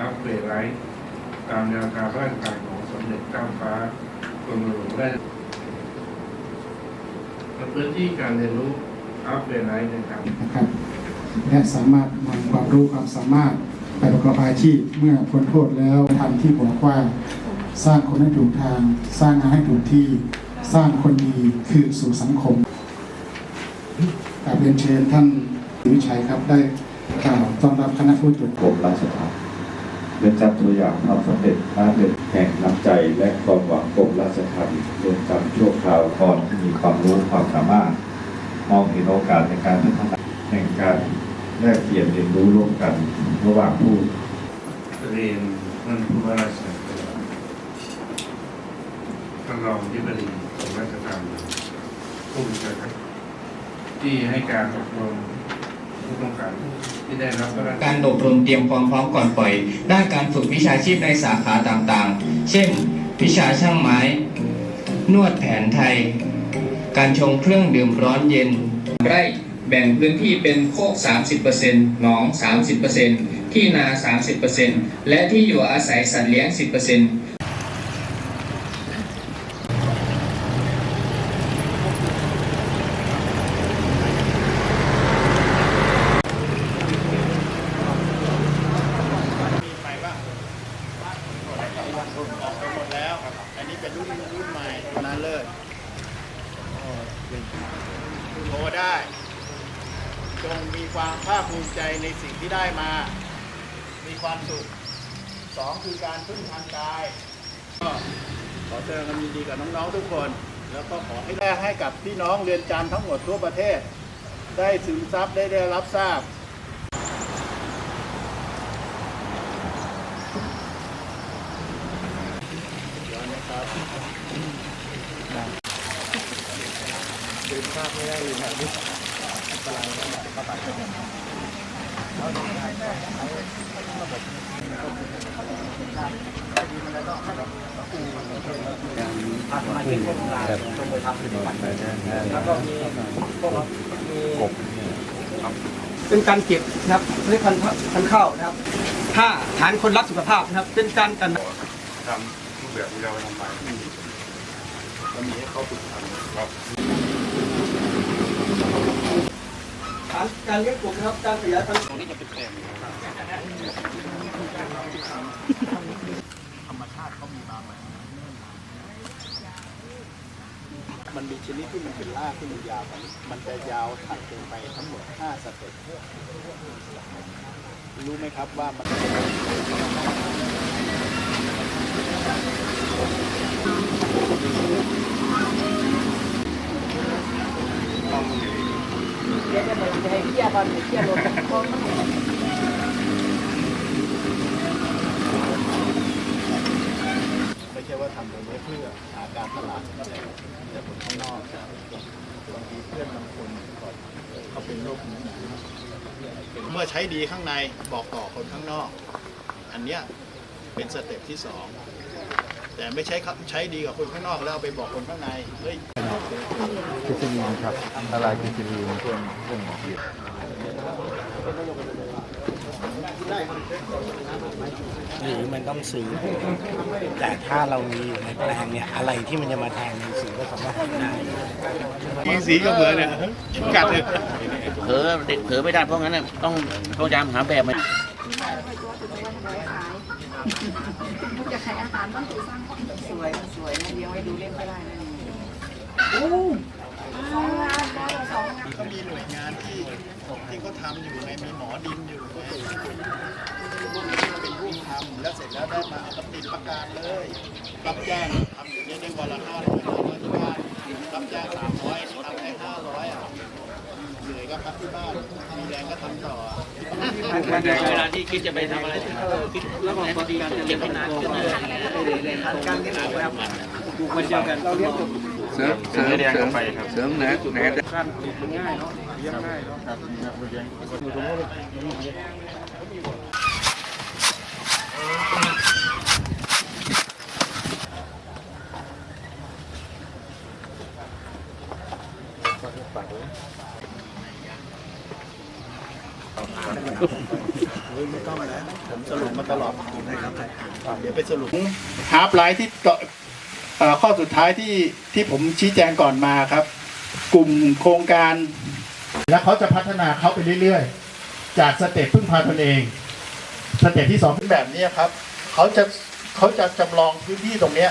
นาการร่างกายของสมเด็จเจ้าฟ้ากรมหลวงได้ในพื้นที่การเรียนรู้อัพเดทไลท์นะครับนะครับและสามารถนำความรู้ความสามารถไปประกอบอาชีพเมื่อพ้นโทษแล้วทำที่บอกว่าสร้างคนให้ถูกทาง สร้างงานให้ถูกที่ สร้างคนดีคือสู่สังคมกราบเรียนเชิญท่านวิชัยครับได้กล่าวต้อนรับคณะผู้ตรวจกรมราชทัณฑ์ เรือนจำตัวอย่างความสำเร็จพระเรือนแห่งน้ำใจและความหวังกรมราชทัณฑ์เรือนจำชั่วคราวกรที่มีความรู้ความสามารถ มองเห็นโอกาสในการพัฒนาแห่งการแลกเปลี่ยนเรียนรู้ร่วมกันระหว่างผู้เรียนท่านผู้ว่าราชการท่านรองที่บดีกรมราชการผู้บัญชาการที่ให้การอบรม ผู้ต้องการที่ได้รับพระราชการอบรมเตรียมความพร้อมก่อนปล่อย ด้านการฝึกวิชาชีพในสาขาต่างๆ เช่น วิชาช่างไม้ นวดแผนไทย การชงเครื่องดื่มร้อนเย็น ไร่แบ่งพื้นที่เป็นโคก 30%หนอง 30%ที่นา 30%และที่อยู่อาศัยสัตว์เลี้ยง 10%ใหม่ป่ะออกไปหมดแล้ว อันนี้เป็นรุ่นรุ่นใหม่ตัวนั้นเลย โทรได้ จงมีความภาคภูมิใจในสิ่งที่ได้มา มีความสุขสองคือการพึ่งทางกายก็ขอแสดงความยินดีกับน้องๆทุกคน แล้วก็ขอให้แรกให้กับพี่น้องเรียนจำทั้งหมดทั่วประเทศ ได้ซึมซับได้ได้รับทราบย้อนนะครับ ดึงภาพไม่ได้เลยนะนี่กำลังเข้าไปแล้วก็มีพวกมีเป็นการเก็บนะครับเรียกพันพันข้าวนะครับ ถ้าฐานคนรักสุขภาพนะครับ เป็นการกันทำรูปแบบที่เราทำไปก็มีให้เขาฝึกทำครับ ฐานการเลี้ยงกบนะครับ การขยายพันธุ์ตรงนี้จะเป็นแปลงธรรมชาติเขามีมาใหม่มันมีชนิดที่มันเป็นรากที่มันยาวมันจะยาวถัดลงไปทั้งหมด 5 สเต็ปรู้ไหมครับว่ามัน ไม่ใช่ว่าทำตรงนี้เพื่อหาการตลาดแต่คนข้างนอกบางทีเพื่อนบางคนเขาเป็นโรคนี้เมื่อใช้ดีข้างในบอกต่อคนข้างนอก อันเนี้ยเป็นสเต็ปที่สองแต่ไม่ใช่ครับใช้ดีกับคนข้างนอกแล้วเอาไปบอกคนข้างในเฮ้ยกิซิลีนครับละลายกิซิลีนเพื่อนเพื่อนหมอเบีย หรือมันต้องซื้อ แต่ถ้าเรามีอยู่ในแปลงเนี่ย อะไรที่มันจะมาแทนในสีก็สามารถได้มีสีก็เหมือนเนี่ยกัดเลยเผลอเด็กเผลอไม่ได้เพราะงั้นน่ะต้องพยายามหาแบบมาอยากขายอาหารต้องสร้างความสวยสวยนะเดียวให้ดูเล่นก็ได้นะสองงานได้สองงาน ก็มีหน่วยงานที่ที่เขาทำอยู่ไงมีหมอดินอยู่ไงพวกนี้เป็นผู้ทำแล้วเสร็จแล้วได้มาเอามาติดประกาศเลยรับแจ้งทำอยู่เนี่ยได้วันละห้าร้อยร้อยที่บ้านรับแจ้งสามร้อยทำได้ห้าร้อยอะเหนื่อยก็พักที่บ้านมีแรงก็ทำต่อเวลาที่คิดจะไปทำอะไรคิดแล้วก็ดีเก็บให้นานขึ้นเลยการเลี้ยงกบนะครับมันเดียวกันเราเลี้ยงกบเส ริมเสริมเสริมเสริมแหนแหนการปลูกมันง่ายเนาะเลี้ยงง่ายเนาะครับมไม่ต้องแล้วผมสรุปมาตลอดนะครับเดี๋ยวไปสรุปฮาร์ปไลท์ที่ต่อเอ่อ ข้อสุดท้ายที่ที่ผมชี้แจงก่อนมาครับ กลุ่มโครงการ แล้วเขาจะพัฒนาเขาไปเรื่อยๆ จากสเต็ปพึ่งพาตนเองสเต็ปที่สองเป็นแบบนี้ครับเขาจะเขาจะจำลองพื้นที่ตรงเนี้ย